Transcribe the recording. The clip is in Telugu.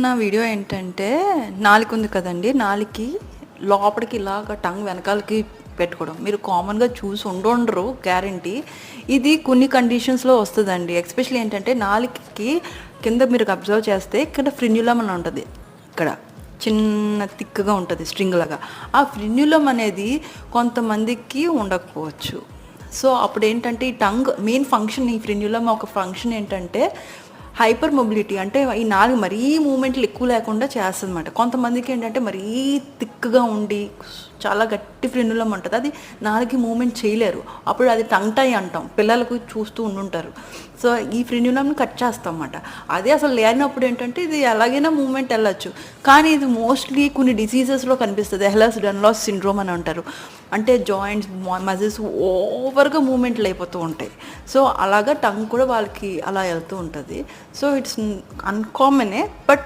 నా వీడియో ఏంటంటే నాలుక ఉంది కదండి నాలుకి లోపలికి ఇలాగ టంగ్ వెనకాలకి పెట్టుకోవడం. మీరు కామన్గా చూసి ఉండుండరు గ్యారంటీ. ఇది కొన్ని కండిషన్స్లో వస్తుందండి. ఎస్పెషల్లీ ఏంటంటే నాలుకకి కింద మీరు అబ్జర్వ్ చేస్తే ఇక్కడ ఫ్రిన్యులం అని ఉంటుంది. ఇక్కడ చిన్న తిక్కగా ఉంటుంది స్ట్రింగ్ లాగా. ఆ ఫ్రిన్యులం అనేది కొంతమందికి ఉండకపోవచ్చు. సో అప్పుడు ఏంటంటే ఈ టంగ్ మెయిన్ ఫంక్షన్ ఈ ఫ్రిన్యులం ఒక ఫంక్షన్ ఏంటంటే హైపర్ మొబిలిటీ అంటే ఈ నాలుగు మరీ మూమెంట్లు ఎక్కువ లేకుండా చేస్తుంది అనమాట కొంతమందికి ఏంటంటే మరీ థిక్గా ఉండి చాలా గట్టి ఫ్రెండులం ఉంటుంది. అది నాలుగు మూమెంట్ చేయలేరు. అప్పుడు అది టంగ్ టై అంటాం. పిల్లలకు చూస్తూ ఉండుంటారు. సో ఈ ఫ్రెండులంని కట్ చేస్తాం అన్నమాట అదే అసలు లేనప్పుడు ఏంటంటే ఇది ఎలాగైనా మూమెంట్ వెళ్ళచ్చు. కానీ ఇది మోస్ట్లీ కొన్ని డిసీజెస్లో కనిపిస్తుంది. ఎహ్లాస్ డన్లాస్ సిండ్రోమ్ అని అంటారు. అంటే జాయింట్స్ మజిల్స్ ఓవర్గా మూమెంట్లు అయిపోతూ ఉంటాయి. సో అలాగా టంగ్ కూడా వాళ్ళకి అలా వెళ్తూ ఉంటుంది. So it's అన్కామనే but